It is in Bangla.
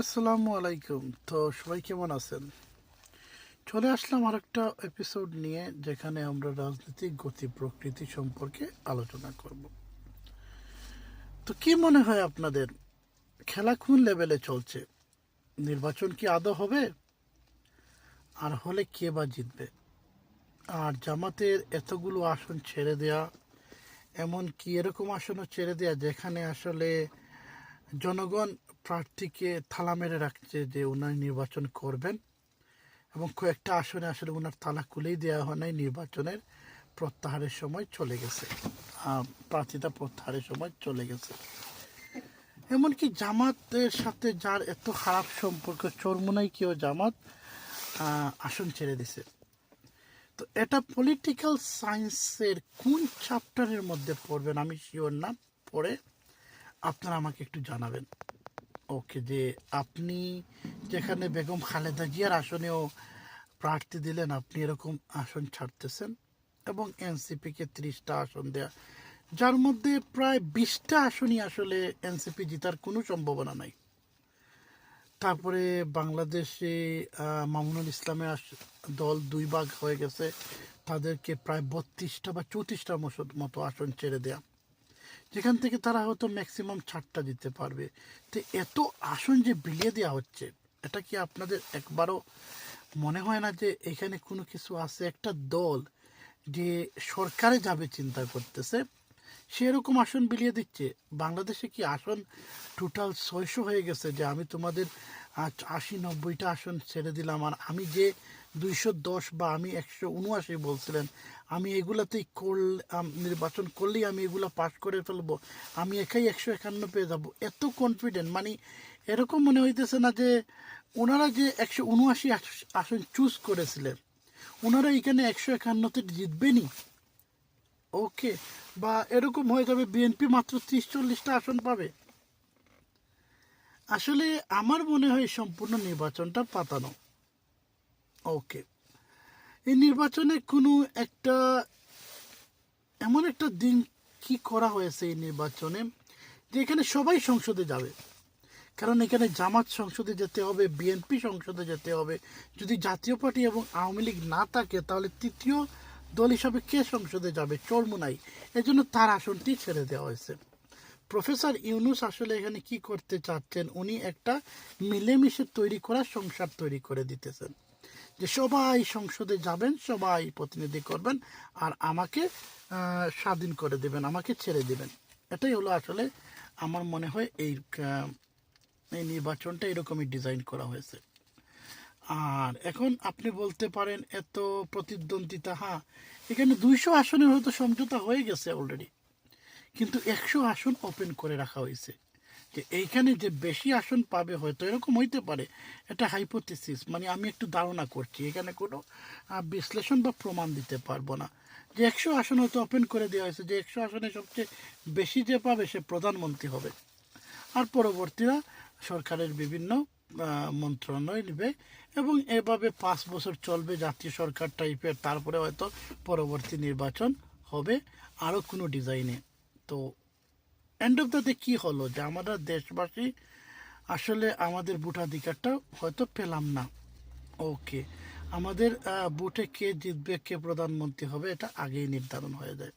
আসসালামু আলাইকুম। তো সবাই কেমন আছেন? চলে আসলাম আরেকটা এপিসোড নিয়ে, যেখানে আমরা রাজনৈতিক গতি প্রকৃতি সম্পর্কে আলোচনা করব। তো কি মনে হয় আপনাদের? খেলা কোন লেভেলে চলছে? নির্বাচন কি আদৌ হবে? আর হলে কে বা জিতবে? আর জামাতের এতগুলো আসন ছেড়ে দেয়া এমন কি এরকম আসনও ছেড়ে দেয়া, যেখানে আসলে জনগণ প্রার্থীকে থালা মেরে রাখছে যে উনার নির্বাচন করবেন এবং কয়েকটা আসনে আসলে উনার তালা খুলেই দেওয়া হয় নাই, নির্বাচনের প্রত্যাহারের সময় চলে গেছে। প্রার্থীতা প্রত্যাহারের সময় চলে গেছে। এমনকি জামাতের সাথে যার এত খারাপ সম্পর্ক, চরমুনাই কেউ জামাত আসন ছেড়ে দিছে। তো এটা পলিটিক্যাল সায়েন্সের কোন চ্যাপ্টারের মধ্যে পড়বেন আমি শিওর না, পড়ে আপনারা আমাকে একটু জানাবেন। ওকে, যে আপনি যেখানে বেগম খালেদা জিয়ার আসনেও প্রার্থী দিলেন, আপনি এরকম আসন ছাড়তেছেন এবং এনসিপিকে ত্রিশটা আসন দেয়া, যার মধ্যে প্রায় বিশটা আসনই আসলে এনসিপি জেতার কোনো সম্ভাবনা নাই। তারপরে বাংলাদেশে মামুনুল ইসলামের দল দুই ভাগ হয়ে গেছে, তাদেরকে প্রায় বত্রিশটা বা চৌত্রিশটার মতো আসন ছেড়ে দেয়া। যেখান থেকে তারা হয়তো ম্যাক্সিমাম ছাড়টা দিতে পারবে। তো এত আসন যে বিলিয়ে দেওয়া হচ্ছে, এটা কি আপনাদের একবারও মনে হয় না যে এখানে কোনো কিছু আছে? একটা দল যে সরকারে যাবে চিন্তা করতেছে সেরকম আসন বিলিয়ে দিচ্ছে। বাংলাদেশে কি আসন টোটাল ছয়শো হয়ে গেছে যে আমি তোমাদের আশি নব্বইটা আসন ছেড়ে দিলাম আর আমি যে দুইশো দশ বা আমি একশো উনআশি বলছিলেন, আমি এগুলাতেই করল নির্বাচন করলেই আমি এগুলো পাশ করে ফেলব। আমি একাই একশো একান্ন পেয়ে যাব। এত কনফিডেন্ট মানে এরকম মনে হইতেছে না যে ওনারা যে একশো উনআশি আসন চুজ করেছিলেন, ওনারা এখানে একশো একান্নতে জিতবেনই। ওকে, বা এরকম হয়ে যাবে বিএনপি মাত্র ত্রিশ চল্লিশটা আসন পাবে। আসলে আমার মনে হয় সম্পূর্ণ নির্বাচনটা পাতানো। ওকে, এই নির্বাচনে কোনো একটা, এমন একটা দিন কি করা হয়েছে এই নির্বাচনে, যে এখানে সবাই সংসদে যাবে। কারণ এখানে জামাত সংসদে যেতে হবে বিএনপি সংসদে যেতে হবে। যদি জাতীয় পার্টি এবং আওয়ামী লীগ না থাকে, তাহলে তৃতীয় দল হিসাবে কে সংসদে যাবে চর্মনাই এজন্য তার আসনটি ছেড়ে দেওয়া হয়েছে। প্রফেসর ইউনুস আসলে এখানে কি করতে চাচ্ছেন? উনি একটা মিলেমিশে তৈরি করা সংসার তৈরি করে দিতেছেন। যে সবাই সংসদে যাবেন, সবাই প্রতিনিধি করবেন আর আমাকে স্বাধীন করে দেবেন, আমাকে ছেড়ে দেবেন। এটাই হলো আসলে আমার মনে হয় এই এই নির্বাচনটা এরকমই ডিজাইন করা হয়েছে। আর এখন আপনি বলতে পারেন, এত প্রতিদ্বন্দ্বিতা হ্যাঁ এখানে দুইশো আসনের হয়তো সমঝোতা হয়ে গেছে অলরেডি কিন্তু একশো আসন ওপেন করে রাখা হয়েছে। যে এইখানে যে বেশি আসন পাবে হয়তো এরকম হইতে পারে, এটা হাইপোথিসিস মানে আমি একটু ধারণা করছি। এখানে কোনো বিশ্লেষণ বা প্রমাণ দিতে পারব না। যে একশো আসন হয়তো ওপেন করে দেওয়া হয়েছে, যে একশো আসনে সবচেয়ে বেশি যে পাবে সে প্রধানমন্ত্রী হবে। আর পরবর্তীরা সরকারের বিভিন্ন মন্ত্রণালয় নেবে এবং এভাবে পাঁচ বছর চলবে জাতীয় সরকার টাইপের তারপরে হয়তো পরবর্তী নির্বাচন হবে আরও কোনো ডিজাইনে তো এন্ড অফ দ্য ডে কী হলো? যে আমরা দেশবাসী আসলে আমাদের ভোটাধিকারটা হয়তো পেলাম না। ওকে আমাদের ভোটে কে জিতবে, কে প্রধানমন্ত্রী হবে, এটা আগেই নির্ধারণ হয়ে যায়।